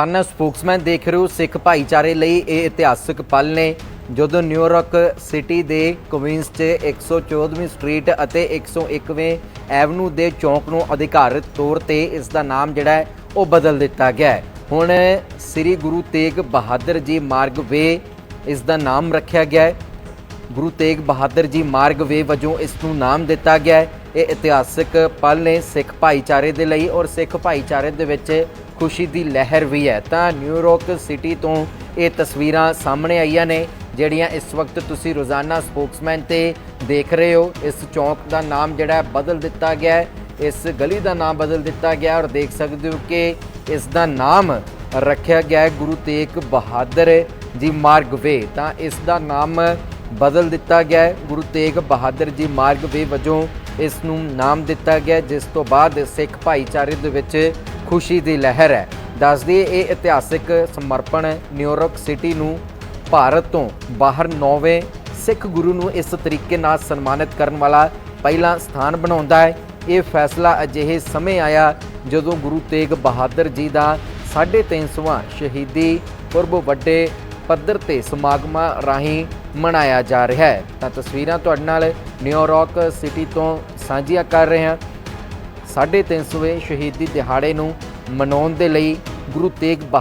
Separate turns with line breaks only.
ਸਨ Spokesman ਦੇਖ ਰਹੇ ਹੋ ਸਿੱਖ ਭਾਈਚਾਰੇ ਲਈ ਇਹ ਇਤਿਹਾਸਕ ਪਲ ਨੇ, ਜਦੋਂ ਨਿਊਯਾਰਕ ਸਿਟੀ ਦੇ ਕੁਈਨਸ 'ਚ 114ਵੀਂ ਸਟਰੀਟ ਅਤੇ 101ਵੇਂ ਐਵਨਿਊ ਦੇ ਚੌਂਕ ਨੂੰ ਅਧਿਕਾਰਤ ਤੌਰ ਤੇ ਇਸ ਦਾ ਨਾਮ ਜਿਹੜਾ ਹੈ, ਉਹ ਬਦਲ ਦਿੱਤਾ ਗਿਆ ਹੈ। ਹੁਣ ਸ੍ਰੀ ਗੁਰੂ ਤੇਗ ਬਹਾਦਰ ਜੀ ਮਾਰਗ ਵੇ ਇਸ ਦਾ ਨਾਮ ਰੱਖਿਆ ਗਿਆ ਹੈ। ਗੁਰੂ ਤੇਗ ਬਹਾਦਰ ਜੀ ਮਾਰਗ ਵੇ ਵਜੋਂ ਇਸ ਨੂੰ ਨਾਮ ਦਿੱਤਾ ਗਿਆ ਹੈ। ਇਹ ਇਤਿਹਾਸਕ ਪਲ ਨੇ ਸਿੱਖ ਭਾਈਚਾਰੇ ਦੇ ਲਈ ਔਰ ਸਿੱਖ ਭਾਈਚਾਰੇ ਦੇ ਵਿੱਚ ਖੁਸ਼ੀ ਦੀ ਲਹਿਰ ਵੀ ਹੈ। ਤਾਂ ਨਿਊਯਾਰਕ ਸਿਟੀ ਤੋਂ ਇਹ ਤਸਵੀਰਾਂ ਸਾਹਮਣੇ ਆਈਆਂ ਨੇ, ਜਿਹੜੀਆਂ ਇਸ ਵਕਤ ਤੁਸੀਂ ਰੋਜ਼ਾਨਾ ਸਪੋਕਸਮੈਨ ਤੇ ਦੇਖ ਰਹੇ ਹੋ। ਇਸ ਚੌਂਕ ਦਾ ਨਾਮ ਜਿਹੜਾ ਬਦਲ ਦਿੱਤਾ ਗਿਆ ਹੈ। ਇਸ ਗਲੀ ਦਾ ਨਾਮ ਬਦਲ ਦਿੱਤਾ ਗਿਆ ਔਰ ਦੇਖ ਸਕਦੇ ਹੋ ਕਿ ਇਸ ਦਾ ਨਾਮ ਰੱਖਿਆ ਗਿਆ ਗੁਰੂ ਤੇਗ ਬਹਾਦਰ ਜੀ ਮਾਰਗ ਵੇ ਤਾਂ ਇਸ ਦਾ ਨਾਮ ਬਦਲ ਦਿੱਤਾ ਗਿਆ ਗੁਰੂ ਤੇਗ ਬਹਾਦਰ ਜੀ ਮਾਰਗ ਵੇ ਵਜੋਂ ਇਸ ਨੂੰ ਨਾਮ ਦਿੱਤਾ ਗਿਆ ਜਿਸ ਤੋਂ ਬਾਅਦ ਸਿੱਖ ਭਾਈਚਾਰੇ ਦੇ ਵਿੱਚ ਖੁਸ਼ੀ ਦੀ ਲਹਿਰ ਹੈ। ਦੱਸਦੀ ਇਹ ਇਤਿਹਾਸਿਕ ਸਮਰਪਣ ਨਿਊਯਾਰਕ ਸਿਟੀ ਨੂੰ ਭਾਰਤ ਤੋਂ ਬਾਹਰ ਨੌਵੇਂ ਸਿੱਖ ਗੁਰੂ ਨੂੰ ਇਸ ਤਰੀਕੇ ਨਾਲ ਸਨਮਾਨਿਤ ਕਰਨ ਵਾਲਾ ਪਹਿਲਾ ਸਥਾਨ ਬਣਾਉਂਦਾ ਹੈ। ਇਹ ਫੈਸਲਾ ਅਜਿਹੇ ਸਮੇਂ ਆਇਆ ਜਦੋਂ ਗੁਰੂ ਤੇਗ ਬਹਾਦਰ ਜੀ ਦਾ 350ਵਾਂ ਸ਼ਹੀਦੀ ਪੁਰਬ ਵੱਡੇ ਪੱਧਰ ਤੇ ਸਮਾਗਮਾਂ ਰਾਹੀਂ ਮਨਾਇਆ ਜਾ ਰਿਹਾ ਹੈ। ਤਾਂ ਤਸਵੀਰਾਂ ਤੁਹਾਡੇ ਨਾਲ ਨਿਊਯਾਰਕ ਸਿਟੀ ਤੋਂ ਸਾਂਝੀਆਂ ਕਰ ਰਹੇ ਹਾਂ। 350ਵੇਂ ਸ਼ਹੀਦੀ ਦਿਹਾੜੇ ਨੂੰ ਮਨਾਉਣ ਦੇ ਲਈ ਗੁਰੂ ਤੇਗ ਬਹਾਦਰ